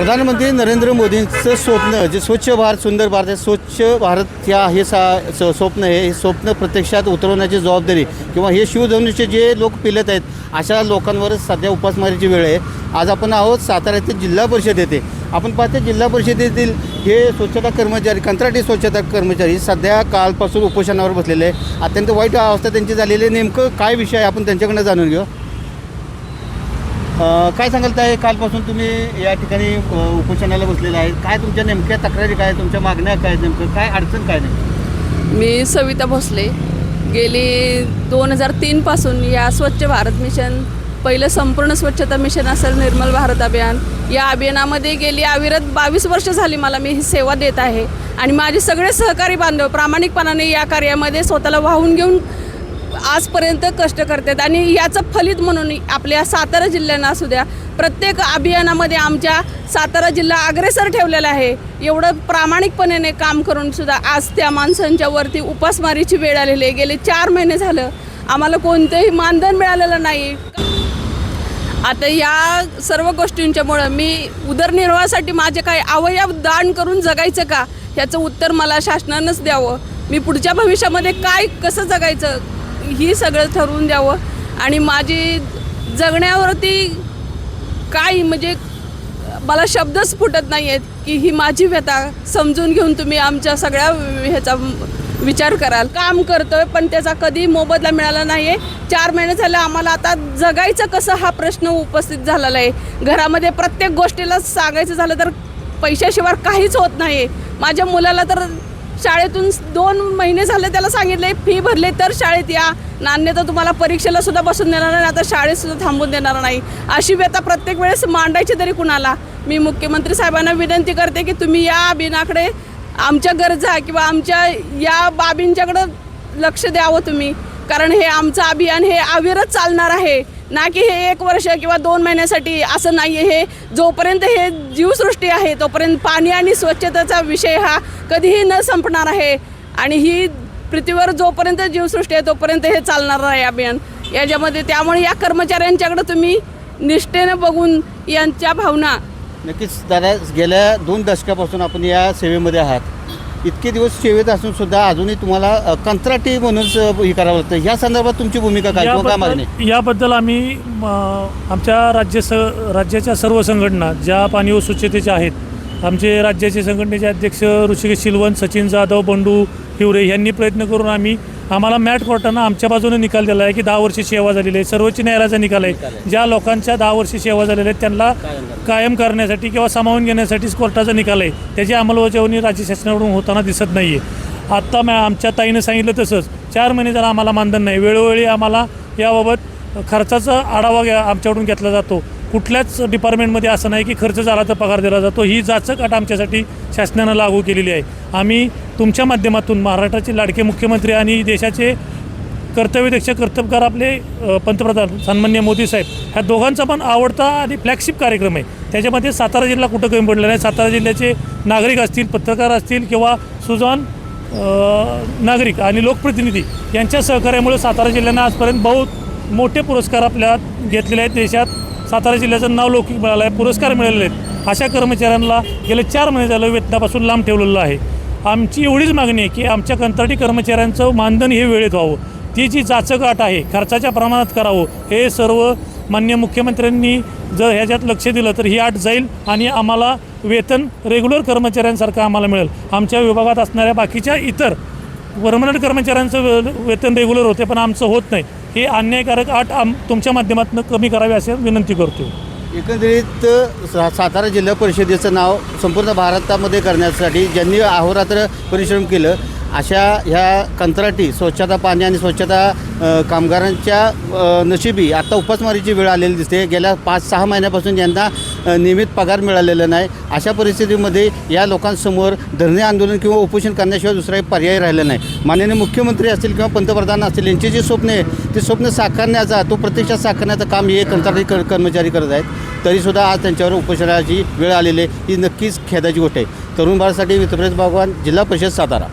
प्रधानमंत्री नरेंद्र मोदींचं स्वप्न जे स्वच्छ भारत सुंदर भारत आहे स्वच्छ भारत या हे सा स्वप्न आहे हे स्वप्न प्रत्यक्षात उतरवण्याची जबाबदारी किंवा हे शिवधनुष्य जे लोक पिलत आहेत अशा लोकांवर सध्या उपासमारीची वेळ आहे. आज आपण आहोत सातारा येथे जिल्हा परिषद येथे. आपण पाहते जिल्हा परिषदेतील हे स्वच्छता कर्मचारी कंत्राटी स्वच्छता कर्मचारी सध्या कालपासून उपोषणावर बसलेले आहे अत्यंत वाईट अवस्था त्यांची झालेली आहे. नेमकं काय विषय आहे? आपण त्यांच्याकडनं जाणून घेऊ. काय सांगाल ताई कालपासून तुम्ही या ठिकाणी उपोषणाला बसलेले आहे. काय तुमच्या नेमक्या तक्रारी काय तुमच्या मागण्या काय नेमकं काय अडचण काय नाही मी सविता भोसले. गेली दोन हजार तीनपासून या स्वच्छ भारत मिशन पहिलं संपूर्ण स्वच्छता मिशन असेल निर्मल भारत अभियान या अभियानामध्ये गेली अविरत बावीस वर्ष झाली मला मी ही सेवा देत आहे. आणि माझे सगळे सहकारी बांधव प्रामाणिकपणाने या कार्यामध्ये स्वतःला वाहून घेऊन आजपर्यंत कष्ट करतात. आणि याचं फलित म्हणून आपल्या सातारा जिल्ह्यांना असू द्या प्रत्येक अभियानामध्ये आमच्या सातारा जिल्हा अग्रेसर ठेवलेला आहे. एवढं प्रामाणिकपणे काम करून सुद्धा आज त्या माणसांच्या वरती उपासमारीची वेळ आलेली आहे. गेले चार महिने झालं. आम्हाला कोणतंही मानधन मिळालेलं नाही. आता या सर्व गोष्टींच्यामुळं मी उदरनिर्वाहासाठी माझे काही अवयव दान करून जगायचं का? ह्याचं उत्तर मला शासनानंच द्यावं. मी पुढच्या भविष्यामध्ये काय कसं जगायचं? ही सगळं ठरवून द्यावं. आणि माझी जगण्यावरती काय म्हणजे मला शब्दच फुटत नाही आहेत की ही माझी व्यथा. समजून घेऊन तुम्ही आमच्या सगळ्या ह्याचा विचार कराल. काम करतोय पण त्याचा कधी मोबदला मिळाला नाही आहे चार महिने झाले आम्हाला आता जगायचं कसं हा प्रश्न उपस्थित झालेला आहे. घरामध्ये प्रत्येक गोष्टीला सांगायचं झालं तर पैशाशिवाय काहीच होत नाही आहे माझ्या मुलाला तर शाळेतून दोन महिने झाले त्याला सांगितले फी भरले तर शाळेत या. नाण्य तर तुम्हाला परीक्षेला सुद्धा बसून देणार नाही आता शाळेत सुद्धा थांबून देणार नाही. अशी व्यथा प्रत्येक वेळेस मांडायची तरी कुणाला? मी मुख्यमंत्री साहेबांना विनंती करते की तुम्ही या अभिनाकडे आमच्या गरजा किंवा आमच्या या बाबींच्याकडं लक्ष द्यावं तुम्ही. कारण हे आमचं अभियान हे अविरत चालणार आहे. ना की हे एक वर्ष किंवा दोन महिन्यासाठी असं नाही आहे हे जोपर्यंत हे जीवसृष्टी आहे तोपर्यंत पाणी आणि स्वच्छतेचा विषय हा कधीही न संपणार आहे. आणि ही पृथ्वीवर जोपर्यंत जीवसृष्टी आहे तोपर्यंत हे चालणार आहे अभियान. याच्यामध्ये त्यामुळे या कर्मचाऱ्यांच्याकडे तुम्ही निष्ठेनं बघून यांच्या भावना नक्कीच दादा गेल्या दोन दशकापासून आपण या सेवेमध्ये आहात. इतके दिवस सेवेत असून सुद्धा अजूनही तुम्हाला अ, कंत्राटी म्हणूनच अ, हे करावं लागतं. ह्या संदर्भात तुमची भूमिका काय किंवा काय मागणी? याबद्दल याबद्दल आम्ही म, आमच्या राज्य स राज्याच्या सर्व संघटना ज्या पाणी व स्वच्छतेच्या आहेत आमचे राज्याचे संघटनेचे अध्यक्ष ऋषिकेश शिलवंत सचिन जाधव बंडू हिवरे यांनी प्रयत्न करून आम्ही आम्हाला मॅट कोर्टानं आमच्या बाजूने निकाल दिला आहे की दहा वर्षी सेवा झालेली आहे. सर्वोच्च न्यायालयाचा निकाल आहे. ज्या लोकांच्या दहा वर्षी सेवा झालेल्या आहेत त्यांना कायम करण्यासाठी. किंवा सामावून घेण्यासाठीच कोर्टाचा निकाल आहे. त्याची अंमलबजावणी राज्य शासनाकडून होताना दिसत नाही आहे आत्ता मॅ आमच्या ताईनं सांगितलं तसंच. चार महिने जर आम्हाला मानधन नाही वेळोवेळी आम्हाला याबाबत खर्चाचा आढावा घ्या आमच्याकडून घेतला जातो. कुठल्याच डिपार्टमेंटमध्ये असं नाही की खर्च झाला तर पगार दिला जातो. ही जाचक अट आमच्यासाठी शासनानं लागू केलेली आहे. आम्ही तुमच्या माध्यमातून महाराष्ट्राचे लाडके मुख्यमंत्री आणि देशाचे कर्तव्यदक्ष कर्तबगार आपले पंतप्रधान सन्मान्य मोदी साहेब ह्या दोघांचा पण आवडता आणि फ्लॅगशिप कार्यक्रम आहे. त्याच्यामध्ये सातारा जिल्हा कुठं कमी पडलेला नाही सातारा जिल्ह्याचे नागरिक असतील पत्रकार असतील किंवा सुजान नागरिक आणि लोकप्रतिनिधी यांच्या सहकार्यामुळे सातारा जिल्ह्यानं आजपर्यंत बहुत मोठे पुरस्कार आपल्या घेतलेले आहेत. देशात सातारा जिल्ह्याचं नाव लौकिक मिळालं आहे पुरस्कार मिळालेले आहेत. अशा कर्मचाऱ्यांना गेले चार महिने झालं वेतनापासून लांब ठेवलेलं आहे. आमची एवढीच मागणी आहे की आमच्या कंत्राटी कर्मचाऱ्यांचं मानधन हे वेळेत व्हावं. ती जी जाचक आहे खर्चाच्या प्रमाणात करावं हे सर्व मान्य मुख्यमंत्र्यांनी जर ह्याच्यात लक्ष दिलं तर ही आट जाईल आणि आम्हाला वेतन रेग्युलर कर्मचाऱ्यांसारखं आम्हाला मिळेल. आमच्या विभागात असणाऱ्या बाकीच्या इतर परमनंट कर्मचाऱ्यांचं वे- वेतन रेग्युलर होते पण आमचं होत नाही. हे अन्यायकारक आट आम तुमच्या माध्यमातून कमी करावी असे विनंती करतो एकंदरीत सा सातारा जिल्हा परिषदेचं नाव संपूर्ण भारतामध्ये करण्यासाठी ज्यांनी अहोरात्र परिश्रम केलं अशा ह्या कंत्राटी स्वच्छता पाणी आणि स्वच्छता कामगारांच्या नशिबी आता उपासमारीची वेळ आलेली दिसते. गेल्या पाच सहा महिन्यापासून यांना नियमित पगार मिळालेला नाही. अशा परिस्थितीमध्ये या लोकांसमोर धरणे आंदोलन किंवा उपोषण करण्याशिवाय दुसरा एक पर्याय राहिला नाही. माननीय मुख्यमंत्री असतील किंवा पंतप्रधान असतील यांचे जे स्वप्न आहे ते स्वप्न साकारण्याचा तो प्रत्यक्षात साकारण्याचं काम हे कंत्राटी कर कर्मचारी करत आहेत. तरीसुद्धा आज त्यांच्यावर उपोषणाची वेळ आलेली आहे. ही नक्कीच खेदाची गोष्ट आहे. तरुण भारतसाठी मित्रप्रेस भगवान जिल्हा परिषद सातारा.